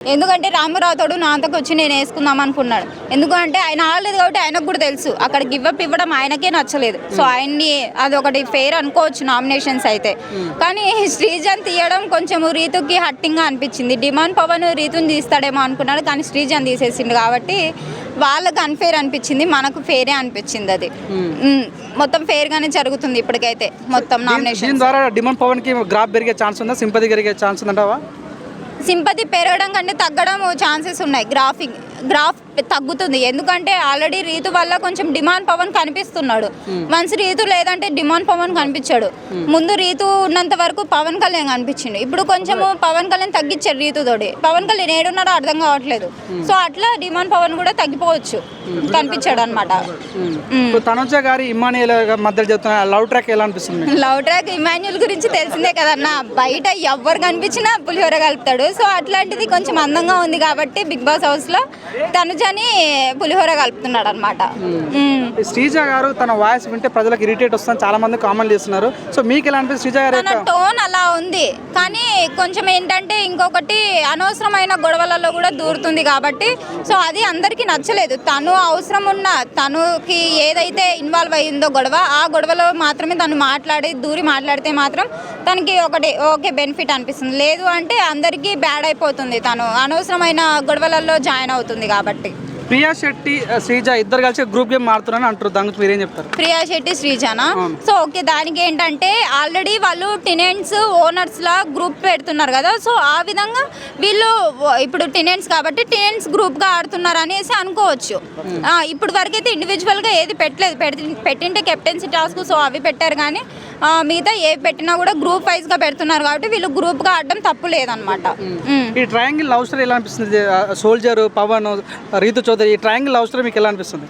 ఎందుకంటే రామరావుతోడు నా అంతకు వచ్చి నేను వేసుకుందాం అనుకున్నాడు. ఎందుకంటే ఆయన ఆడలేదు కాబట్టి ఆయనకు కూడా తెలుసు. అక్కడ గివ్అప్ ఇవ్వడం ఆయనకే నచ్చలేదు. సో ఆయన్ని అది ఒకటి ఫెయిర్ అనుకోవచ్చు నామినేషన్స్ అయితే. కానీ శ్రీజన్ తీయడం కొంచెం రీతుకి హట్టింగ్గా అనిపించింది. డిమాండ్ పవన్ రీతుని తీస్తాడేమో అనుకున్నాడు. కానీ శ్రీజన్ తీసేసిండు కాబట్టి వాళ్ళకి అన్ఫేర్ అనిపించింది. మనకు ఫేరే అనిపించింది అది. మ్, మొత్తం ఫేర్ గానే జరుగుతుంది ఇప్పటికైతే మొత్తం నామినేషన్ ద్వారా డిమాండ్ పవన్కి గ్రాఫ్ పెరిగే ఛాన్స్ ఉందా? సింపతి పెరిగే ఛాన్స్ ఉందంటావా? సింపతి పెరగడం కంటే తగ్గడం ఛాన్సెస్ ఉన్నాయి. గ్రాఫిక్ గ్రాఫ్ తగ్గుతుంది. ఎందుకంటే ఆల్రెడీ రీతు వల్ల కొంచెం డిమాండ్ పవన్ కనిపిస్తున్నాడు. వన్స్ రీతు లేదంటే డిమాండ్ పవన్ కనిపించాడు. ముందు రీతు ఉన్నంత వరకు పవన్ కళ్యాణ్ కనిపించిండు. ఇప్పుడు కొంచెము పవన్ కళ్యాణ్ తగ్గించాడు రీతుతోటి పవన్ కళ్యాణ్ ఏడున్నాడో అర్థం కావట్లేదు. సో అట్లా డిమాండ్ పవన్ కూడా తగ్గిపోవచ్చు. కనిపించాడు అనమాట తనుజ గారి చెప్తున్న లవ్ ట్రాక్ ఎలా అనిపిస్తుంది? లవ్ ట్రాక్ ఇమాన్యుల్ గురించి తెలిసిందే కదన్నా. బయట ఎవ్వరు కనిపించినా పులిహోర కలుపుతాడు. సో అట్లాంటిది కొంచెం అందంగా ఉంది కాబట్టి బిగ్ బాస్ హౌస్లో తనుజని పులిహోర కలుపుతున్నాడు అనమాట శ్రీజ గారు తన వాయిస్ వింటే ప్రజలకు ఇరిటేట్ వస్తుందని చాలా మంది కామెంట్ చేస్తున్నారు. సో మీకు ఎలా అనిపిస్తుంది శ్రీజ గారి తన టోన్ అలా ఉంది. కానీ కొంచెం ఏంటంటే ఇంకొకటి అనవసరమైన గొడవలలో కూడా దూరుతుంది కాబట్టి సో అది అందరికీ నచ్చలేదు. తను అవసరం ఉన్న తనుకి ఏదైతే ఇన్వాల్వ్ అయ్యిందో గొడవ ఆ గొడవలో మాత్రమే తను మాట్లాడి దూరి మాట్లాడితే మాత్రం తనకి ఒకటి ఓకే బెనిఫిట్ అనిపిస్తుంది. లేదు అంటే అందరికీ బ్యాడ్ అయిపోతుంది తను. అనవసరమైన గొడవలలో జాయిన్ అవుతుంది కాబట్టి. ప్రియా శెట్టి శ్రీజ ఇద్దరు కలిసి గ్రూప్ గేమ్ మారుతున్నారని అంటారు దాని గురించి మీరేం చెప్తారు? ప్రియా శెట్టి శ్రీజానా? సో ఓకే దానికి ఏంటంటే ఆల్రెడీ వాళ్ళు టినెంట్స్ ఓనర్స్ లా గ్రూప్ పెడుతున్నారు కదా. సో ఆ విధంగా వీళ్ళు ఇప్పుడు టినెంట్స్ కాబట్టి టినెంట్స్ గ్రూప్గా ఆడుతున్నారు అనేసి అనుకోవచ్చు ఇప్పుడు వరకైతే ఇండివిజువల్గా ఏది పెట్టలేదు. పెట్టి- పెట్టింటే కెప్టెన్సీ టాస్క్ సో అవి పెట్టారు కానీ మిగతా ఏ పెట్టినా కూడా గ్రూప్ వైజ్గా పెడుతున్నారు కాబట్టి వీళ్ళు గ్రూప్గా ఆడడం తప్పు లేదనమాట ఉమ్. ఈ ట్రయాంగిల్ లవ్ స్టోరీ ఎలా అనిపిస్తుంది? సోల్జర్ పవన్ రీతు చౌదరి ఈ ట్రయాంగిల్ లవ్ స్టోరీ మీకు ఎలా అనిపిస్తుంది?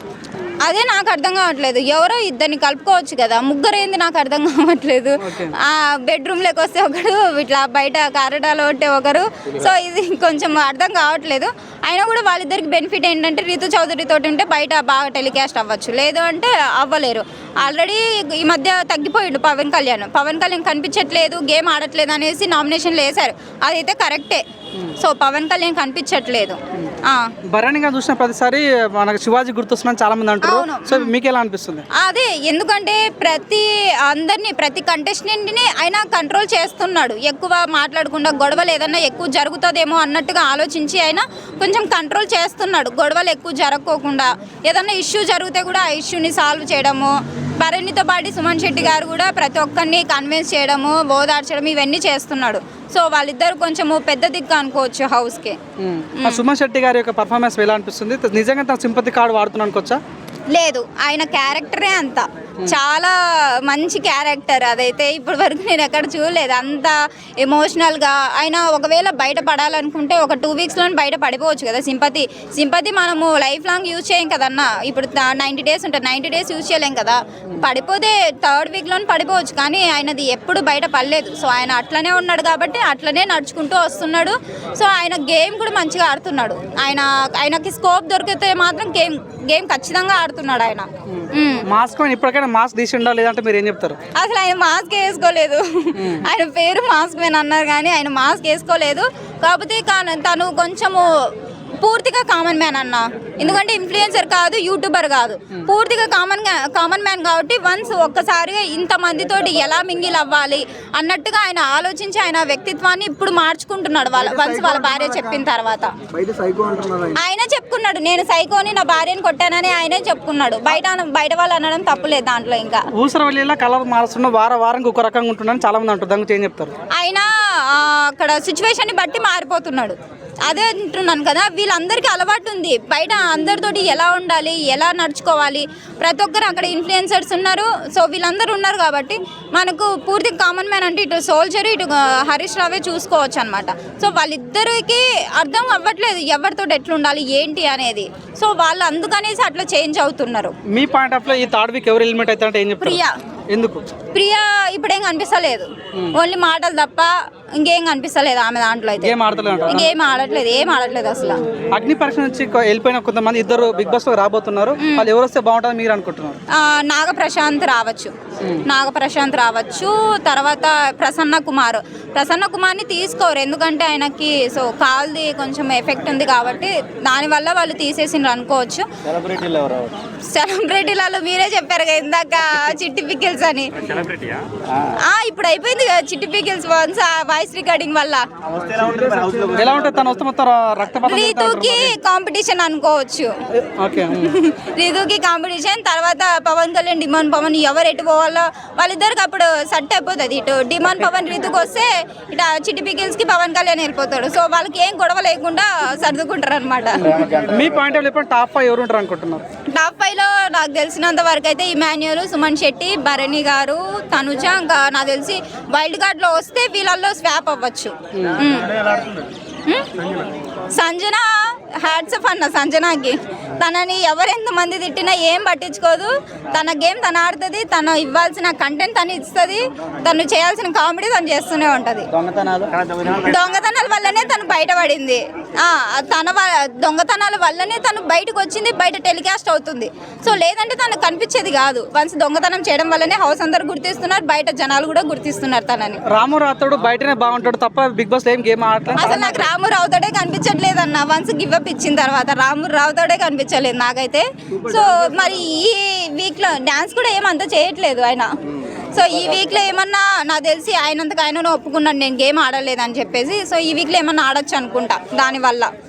అదే నాకు అర్థం కావట్లేదు. ఎవరో ఇద్దరిని కలుపుకోవచ్చు కదా ముగ్గురు ఏంది నాకు అర్థం కావట్లేదు. ఆ బెడ్రూమ్లోకి వస్తే ఒకడు ఇట్లా బయట కారిడార్లో ఉంటే ఒకరు. సో ఇది కొంచెం అర్థం కావట్లేదు. అయినా కూడా వాళ్ళిద్దరికి బెనిఫిట్ ఏంటంటే రీతు చౌదరి తోటి ఉంటే బయట బాగా టెలికాస్ట్ అవ్వచ్చు. లేదు అంటే అవ్వలేరు. ఆల్రెడీ ఈ మధ్య తగ్గిపోయిండు పవన్ కళ్యాణ్. పవన్ కళ్యాణ్ కనిపించట్లేదు గేమ్ ఆడట్లేదు అనేసి నామినేషన్లు వేశారు. అదైతే కరెక్టే. సో పవన్ కళ్యాణ్ కనిపించట్లేదు. భరణిగా చూసిన ప్రతిసారి మనకు శివాజీ గుర్తొస్తుందని చాలా మంది అంటారు. సో మీకు ఎలా అనిపిస్తుంది? అదే ఎందుకంటే ప్రతి అందరినీ ప్రతి కంటెస్టెంట్ని ఆయన కంట్రోల్ చేస్తున్నాడు. ఎక్కువ మాట్లాడకుండా గొడవలు ఏదన్నా ఎక్కువ జరుగుతుందేమో అన్నట్టుగా ఆలోచించి ఆయన కొంచెం కంట్రోల్ చేస్తున్నాడు. గొడవలు ఎక్కువ జరగకోకుండా ఏదన్నా ఇష్యూ జరిగితే కూడా ఆ ఇష్యూని సాల్వ్ చేయడము భరణితో పాటు సుమన్ శెట్టి గారు కూడా ప్రతి ఒక్కరిని కన్విన్స్ చేయడము ఓదార్చడం ఇవన్నీ చేస్తున్నాడు. సో వాళ్ళిద్దరు కొంచెము పెద్ద దిక్కు అనుకోవచ్చు హౌస్కి ఆ సుమన్ శెట్టి గారి యొక్క పర్ఫార్మెన్స్ ఎలా అనిపిస్తుంది? నిజంగా తన సింపతి కార్డు వాడుతున్నాను అనుకోవచ్చా? లేదు ఆయన క్యారెక్టరే అంత. చాలా మంచి క్యారెక్టర్ అదైతే. ఇప్పటి వరకు నేను ఎక్కడ చూడలేదు. అంత ఎమోషనల్గా ఆయన ఒకవేళ బయట పడాలనుకుంటే ఒక టూ వీక్స్లో బయట పడిపోవచ్చు కదా సింపతి. సింపతి మనము లైఫ్ లాంగ్ యూజ్ చేయం కదన్నా. ఇప్పుడు నైంటీ డేస్ ఉంటుంది నైంటీ డేస్ యూజ్ చేయలేం కదా. పడిపోతే థర్డ్ వీక్లో పడిపోవచ్చు. కానీ ఆయనది ఎప్పుడు బయట పడలేదు. సో ఆయన అట్లనే ఉన్నాడు కాబట్టి అట్లనే నడుచుకుంటూ వస్తున్నాడు. సో ఆయన గేమ్ కూడా మంచిగా ఆడుతున్నాడు. ఆయన ఆయనకి స్కోప్ దొరికితే మాత్రం గేమ్ గేమ్ ఖచ్చితంగా ఆడుతున్నాడు ఆయన. మాస్క్ ఇప్పటికైనా మాస్క్ తీసిండా లేదంటే మీరు ఏం చెప్తారు? అసలు ఆయన మాస్క్ వేసుకోలేదు. ఆయన పేరు మాస్క్ మ్యాన్ అన్నారు కానీ ఆయన మాస్క్ వేసుకోలేదు. కాకపోతే తను కొంచెము పూర్తిగా కామన్ మ్యాన్ అన్న. ఎందుకంటే ఇన్ఫ్లుయెన్సర్ కాదు యూట్యూబర్ కాదు. పూర్తిగా కామన్ కామన్ మ్యాన్ కాబట్టి వన్స్ ఒక్కసారిగా ఇంత మందితోటి ఎలా మింగిల్ అవ్వాలి అన్నట్టుగా ఆయన ఆలోచించి ఆయన వ్యక్తిత్వాన్ని ఇప్పుడు మార్చుకుంటున్నాడు వాళ్ళ వన్స్ వాళ్ళ భార్య చెప్పిన తర్వాత. బయట సైకో అంటున్నారు? ఆయన. చెప్పుకున్నాడు నేను సైకోని నా భార్యని కొట్టానని ఆయనే చెప్పుకున్నాడు. బయట బయట వాళ్ళు అనడం తప్పులేదు దాంట్లో ఇంకా. ఊసరవల్లిలా కలర్ మారుస్తున్న వార వారంకి ఒక రకంగా ఉంటుందని చాలా మంది అంటారు. దాని గురించి ఏం చెప్తారు? ఆయన అక్కడ సిచ్యువేషన్ని బట్టి మారిపోతున్నాడు. అదే అంటున్నాను కదా వీళ్ళందరికీ అలవాటు ఉంది. బయట అందరితోటి ఎలా ఉండాలి ఎలా నడుచుకోవాలి? ప్రతి ఒక్కరు అక్కడ ఇన్ఫ్లుయెన్సర్స్ ఉన్నారు. సో వీళ్ళందరూ ఉన్నారు కాబట్టి మనకు పూర్తి కామన్ మ్యాన్ అంటే ఇటు సోల్జర్ ఇటు హరీష్ రావే చూసుకోవచ్చు అనమాట సో వాళ్ళిద్దరికి అర్థం అవ్వట్లేదు ఎవరితో ఎట్లుండాలి ఏంటి అనేది. సో వాళ్ళు అందుకనేసి అట్లా చేంజ్ అవుతున్నారు. మీ పాయింట్ ఆఫ్లో ఈ థర్డ్ వీక్ ఎవరు ఎలిమెంట్ అవుతారంటే ఏం చెప్తారు? ప్రియా. ఎందుకు? ప్రియా ఇప్పుడేం కనిపిస్తలేదు. ఓన్లీ మాటలు తప్ప ఇంకేం కనిపిస్తలేదు ఆమె దాంట్లో అయితే. అంటారు ఇంకేం ఆడట్లేదు ఏం ఆడట్లేదు అసలు. అగ్ని పరీక్ష నుంచి కొ- వెళ్ళిపోయిన కొంతమంది ఇద్దరు బిగ్ బాస్లో రాబోతున్నారు వాళ్ళు ఎవరు వస్తే బాగుంటుంది మీరు అనుకుంటున్నారు? ఆ, నాగ ప్రశాంత్ రావచ్చు. నాగ ప్రశాంత్ రావచ్చు. తర్వాత ప్రసన్న కుమార్. ప్రసన్న కుమార్ని తీసుకోరు. ఎందుకంటే ఆయనకి సో కాల్ది కొంచెం ఎఫెక్ట్ ఉంది కాబట్టి దానివల్ల వాళ్ళు తీసేసిండ్రు అనుకోవచ్చు. సెలబ్రిటీలలో మీరే చెప్పారు కదా ఇందాక చిట్టి పికిల్స్ అని. ఆ, ఇప్పుడు అయిపోయింది కదా చిట్టి పికిల్స్ వన్స్ వాయిస్ రికార్డింగ్ వల్ల. రీతుకి కాంపిటీషన్ అనుకోవచ్చు. ఓకే రితుకి కాంపిటీషన్ తర్వాత పవన్ కళ్యాణ్ డిమాండ్ పవన్ ఎవరు ఎటు పోవాలో వాళ్ళిద్దరికి అప్పుడు సెట్ అయిపోతుంది. ఇటు డిమాండ్ పవన్ రితుకు వస్తే ఇటు చిట్టి పికిల్స్కి పవన్ కళ్యాణ్ వెళ్ళిపోతాడు. సో వాళ్ళకి ఏం గొడవ లేకుండా సర్దుకుంటారు అనమాట మీ పాయింట్ ఆఫ్ టాప్ ఫైవ్ ఎవరు ఉంటారు అనుకుంటున్నారు? టాప్ ఫైవ్లో నాకు తెలిసినంత వరకు అయితే ఇమాన్యుయల్ సుమన్ శెట్టి భరణి గారు తనుజ ఇంకా నాకు తెలిసి వైల్డ్ కార్డ్లో వస్తే వీళ్ళల్లో స్వాప్ అవ్వచ్చు? సంజన హ్యాట్స్ అన్న సంజనాకి. తనని ఎవరు ఎంతమంది తిట్టినా ఏం పట్టించుకోదు. తన గేమ్ తను ఆడుతుంది తను ఇవ్వాల్సిన కంటెంట్ తను ఇస్తుంది తను చేయాల్సిన కామెడీ తను చేస్తూనే ఉంటుంది. దొంగతనాల వల్లనే తను బయటపడింది. తన దొంగతనాల వల్లనే తను బయటకు వచ్చింది బయట టెలికాస్ట్ అవుతుంది. సో లేదంటే తనకు కనిపించేది కాదు. వన్స్ దొంగతనం చేయడం వల్లనే హౌస్ అందరు గుర్తిస్తున్నారు బయట జనాలు కూడా గుర్తిస్తున్నారు తనని. రాము రాతోడు బయటనే బాగుంటాడు తప్ప బిగ్ బాస్ ఏం గేమ్ ఆడట్లేదు. అసలు నాకు రాము రావుతోడే కనిపించట్లేదు అన్న వన్స్ గివ్ అప్ ఇచ్చిన తర్వాత రాము రావుతోడే కనిపించలేదు నాకైతే. సో మరి ఈ వీక్లో డాన్స్ కూడా ఏమంత చేయట్లేదు ఆయన. సో ఈ వీక్లో ఏమన్నా నాకు తెలిసి ఆయనంతకు ఆయన ఒప్పుకున్నాను నేను గేమ్ ఆడలేదని చెప్పేసి సో ఈ వీక్లో ఏమన్నా ఆడొచ్చు అనుకుంటా దానివల్ల.